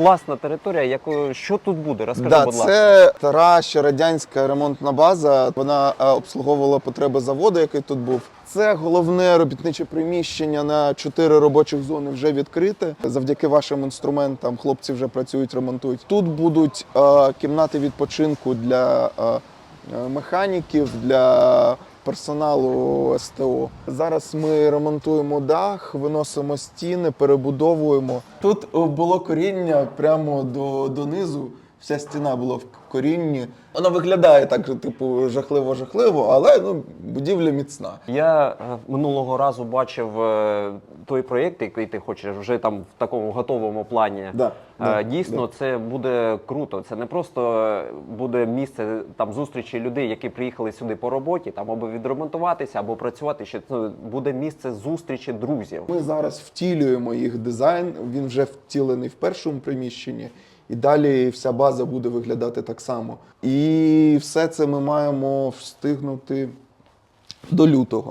класна територія. Яко, що тут буде? Розкажи, Да, будь ласка. це стара ще радянська ремонтна база. Вона е, обслуговувала потреби заводу, який тут був. Це головне робітниче приміщення на чотири робочих зони вже відкрите. Завдяки вашим інструментам хлопці вже працюють, ремонтують. Тут будуть е, кімнати відпочинку для е, е, механіків, для персоналу СТО. Зараз ми ремонтуємо дах, виносимо стіни, перебудовуємо. Тут е, було коріння прямо до, донизу. Вся стіна була в корінні. Вона виглядає так, типу, жахливо-жахливо, але ну, будівля міцна. Я е, минулого разу бачив е, той проєкт, який ти хочеш, вже там в такому готовому плані. Да, Е, да, Дійсно, да. це буде круто. Це не просто е, буде місце там зустрічі людей, які приїхали сюди по роботі, там або відремонтуватися, або працювати. Ще це буде місце зустрічі друзів. Ми зараз втілюємо їх дизайн. Він вже втілений в першому приміщенні, і далі вся база буде виглядати так само. І все це ми маємо встигнути до лютого.